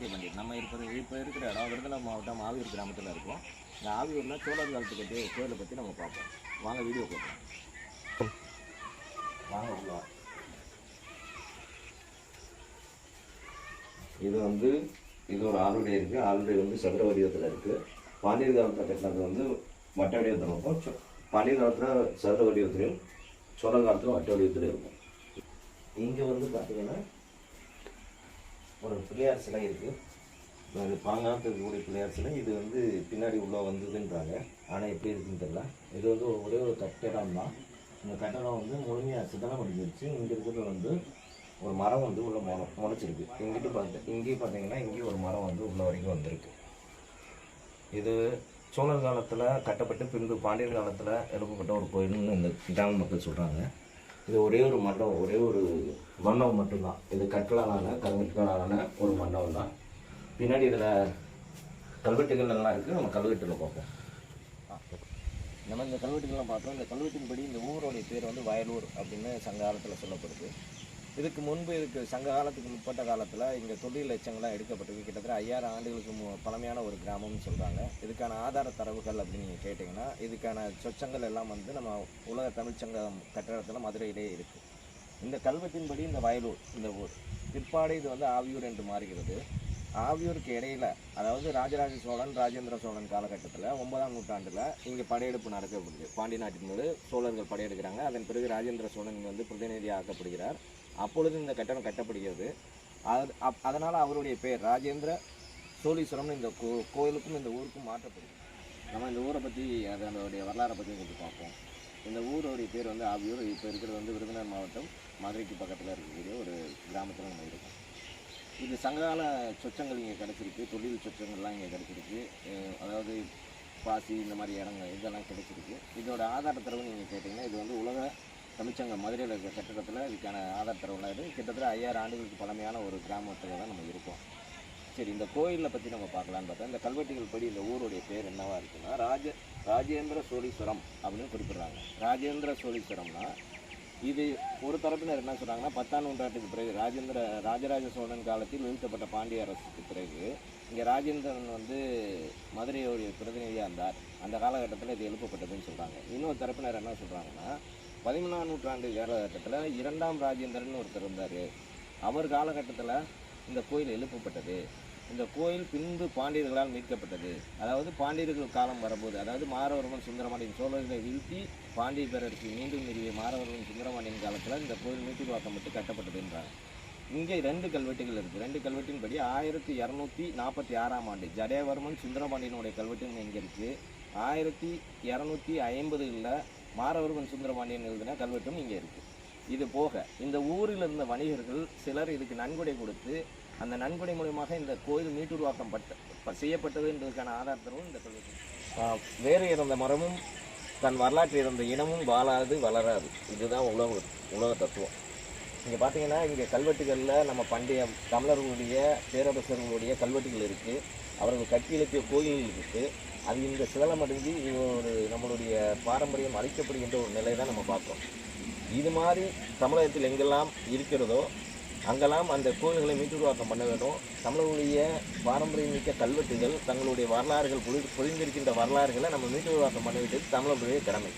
கார்த்திகை பண்டிகை நம்ம இருக்கிற இப்போ இருக்கிற இடம் விருதுநகர் மாவட்டம் ஆவியூர் கிராமத்தில் இருக்கோம். இந்த ஆவியூரில் சோழர் காலத்து பற்றி கோயிலை பற்றி நம்ம பார்ப்போம். வாங்க வீடியோ பார்ப்போம் வாங்க உள்ள இது வந்து இது ஒரு ஆளுடைய இருக்குது ஆளுடைய வந்து சதுர வடிவத்தில் இருக்குது பாண்டியர் காலத்தில் கட்டினது வந்து வட்ட வடிவத்தில் இருக்கும். சோ- பாண்டியர் காலத்தில் சதுர வடிவத்திலையும் சோழ காலத்தில் வட்ட வடிவத்திலையும் இருக்கும். இங்கே வந்து பார்த்தீங்கன்னா ஒரு பிள்ளையார் சிலை இருக்குது அது பாங்காத்து இருக்கக்கூடிய பிள்ளையார் சிலை. இது வந்து பின்னாடி உள்ளே வந்ததுன்றாங்க. ஆனால் எப்படி இருக்குன்னு தெரியல. இது வந்து ஒரு ஒரே ஒரு கட்டிடம் தான். இந்த கட்டடம் வந்து முழுமையாக சிதனம் அடிஞ்சிருச்சு. இங்கே இருக்கிறது வந்து ஒரு மரம் வந்து உள்ள முளை முளைச்சிருக்கு. இங்கிட்டு பார்த்து இங்கேயும் பார்த்தீங்கன்னா இங்கேயும் ஒரு மரம் வந்து உள்ள வரைக்கும் வந்திருக்கு. இது சோழர் காலத்தில் கட்டப்பட்டு பின்பு பாண்டியர் காலத்தில் எழுப்பப்பட்ட ஒரு கோயில்னு இந்த கிராம மக்கள் சொல்கிறாங்க இது ஒரே ஒரு மண்டபம் ஒரே ஒரு மண்டபம் மட்டும்தான். இது கற்களாலான கல்வெட்டுகளாலான ஒரு மண்டபம் தான் பின்னாடி இதில் கல்வெட்டுகள் எல்லாம் இருக்குது நம்ம கல்வெட்டில் பார்ப்போம். நம்ம இந்த கல்வெட்டுகள்லாம் பார்த்தோம். இந்த கல்வெட்டின்படி இந்த ஊரோடைய பேர் வந்து வயலூர் அப்படின்னு சங்க காலத்தில் சொல்லப்படுது. இதுக்கு முன்பு இதுக்கு சங்க காலத்துக்கு முற்பட்ட காலத்தில் இங்கே தொழில் லட்சங்களாக எடுக்கப்பட்டிருக்கு கிட்டத்தட்ட ஐயாயிரம் ஆண்டுகளுக்கு மு பழமையான ஒரு கிராமம்னு சொல்கிறாங்க இதுக்கான ஆதார தரவுகள் அப்படின்னு நீங்கள் கேட்டிங்கன்னா இதுக்கான சொச்சங்கள் எல்லாம் வந்து நம்ம உலக தமிழ்ச்சங்கம் கட்டடத்தில் மதுரையிலே இருக்குது இந்த கல்வெட்டின்படி இந்த வயலூர் இந்த ஊர் பிற்பாடு இது வந்து ஆவியூர் என்று மாறுகிறது. ஆவியூருக்கு இடையில் அதாவது ராஜராஜ சோழன் ராஜேந்திர சோழன் காலகட்டத்தில் ஒன்பதாம் நூற்றாண்டில் இங்கே படையெடுப்பு நடக்கப்படுது. பாண்டி நாட்டின் மீது சோழர்கள் படையெடுக்கிறாங்க. அதன் பிறகு ராஜேந்திர சோழன் வந்து பிரதிநிதி ஆக்கப்படுகிறார் அப்பொழுது இந்த கட்டடம் கட்டப்படுகிறது. அது அப் அதனால் அவருடைய பேர் ராஜேந்திர சோழீஸ்வரம்னு இந்த கோ கோயிலுக்கும் இந்த ஊருக்கும் மாற்றப்படுது நம்ம இந்த ஊரை பற்றி அதனுடைய வரலாறை பற்றி கொஞ்சம் பார்ப்போம். இந்த ஊருடைய பேர் வந்து ஆவியூர். இப்போ இருக்கிறது வந்து விருதுநகர் மாவட்டம் மதுரைக்கு பக்கத்தில் இருக்கக்கூடிய ஒரு கிராமத்தில் நம்ம இருக்கோம். இது சங்ககால சொச்சங்கள் இங்கே கிடச்சிருக்கு. தொழில் சொச்சங்கள்லாம் இங்கே கிடச்சிருக்கு. அதாவது பாசி இந்த மாதிரி இடங்கள் இதெல்லாம் கிடச்சிருக்கு. இதோட ஆதார தரவு நீங்கள் கேட்டிங்கன்னா இது வந்து உலக மதுரையில் இருக்கிற கட்டிடத்தில் இதுக்கான ஆதார் தரவுலாம் இருக்குது கிட்டத்தட்ட ஐயாயிரம் ஆண்டுகளுக்கு பழமையான ஒரு கிராமத்தில் தான் நம்ம இருக்கோம். சரி இந்த கோயிலை பற்றி நம்ம பார்க்கலான்னு பார்த்தா இந்த கல்வெட்டுகள் படி இந்த ஊருடைய பேர் என்னவா இருக்குன்னா ராஜ ராஜேந்திர சோழீஸ்வரம் அப்படின்னு குறிப்பிடுறாங்க. ராஜேந்திர சோழீஸ்வரம்னா இது ஒரு தரப்பினர் என்ன சொல்கிறாங்கன்னா பத்தாம் நூற்றாண்டுக்கு பிறகு ராஜேந்திர ராஜராஜ சோழன் காலத்தில் வீழ்த்தப்பட்ட பாண்டிய அரசுக்கு பிறகு இங்கே ராஜேந்திரன் வந்து மதுரையோடைய பிரதிநிதியாக இருந்தார். அந்த காலகட்டத்தில் இது எழுப்பப்பட்டதுன்னு சொல்கிறாங்க இன்னொரு தரப்பினர் என்ன சொல்கிறாங்கன்னா பதிமூணாம் நூற்றாண்டு காலகட்டத்தில் இரண்டாம் ராஜேந்திரன் ஒருத்தர் இருந்தார். அவர் காலகட்டத்தில் இந்த கோயில் எழுப்பப்பட்டது. இந்த கோயில் பின்பு பாண்டியர்களால் மீட்கப்பட்டது. அதாவது பாண்டியர்கள் காலம் வரும்போது அதாவது மாரவர்மன் சுந்தரபாண்டியன் சோழர்களை வீழ்த்தி பாண்டிய பேரரசு மீண்டும் நிறுவிய மாரவர்மன் சுந்தரபாண்டியன் காலத்தில் இந்த கோயில் மீட்டுருவாக்கப்பட்டு கட்டப்பட்டதுன்றாங்க இங்கே ரெண்டு கல்வெட்டுகள் இருக்குது ரெண்டு கல்வெட்டின்படி ஆயிரத்தி இரநூத்தி நாற்பத்தி ஆறாம் ஆண்டு ஜடேவர்மன் சுந்தரபாண்டியனுடைய கல்வெட்டுன்னு இங்கே இருக்குது ஆயிரத்தி இரநூத்தி ஐம்பதுகளில் மாரவர்மன் சுந்தரபாண்டியன் எழுதின கல்வெட்டும் இங்கே இருக்குது இது போக இந்த ஊரில் இருந்த வணிகர்கள் சிலர் இதுக்கு நன்கொடை கொடுத்து அந்த நன்கொடை மூலியமாக இந்த கோயில் மீட்டுருவாக்கம் பட்ட செய்யப்பட்டது செய்யப்பட்டதுன்றதுக்கான ஆதாரத்தரும் இந்த கல்வெட்டு. வேறு இறந்த மரமும் தன் வரலாற்றில் இருந்த இனமும் வாழாது வளராது. இதுதான் உலக உலக தத்துவம். இங்கே பார்த்தீங்கன்னா இங்கே கல்வெட்டுகளில் நம்ம பண்டைய தமிழர்களுடைய பேரரசர்களுடைய கல்வெட்டுகள் இருக்குது அவர்கள் கட்டி எழுப்பிய கோயில்கள் இருக்குது அது இந்த சிதலமடைஞ்சு இது ஒரு நம்மளுடைய பாரம்பரியம் அழிக்கப்படுகின்ற ஒரு நிலை தான் நம்ம பார்க்குறோம் இது மாதிரி தமிழகத்தில் எங்கெல்லாம் இருக்கிறதோ அங்கெல்லாம் அந்த கோயில்களை மீட்டுருவாக்கம் பண்ண வேண்டும். தமிழர்களுடைய பாரம்பரியம் மிக்க கல்வெட்டுகள் தங்களுடைய வரலாறுகள் பொழி பொழிந்திருக்கின்ற வரலாறுகளை நம்ம மீட்டுருவாக்கம் பண்ண வேண்டியது தமிழர்களுடைய கடமை.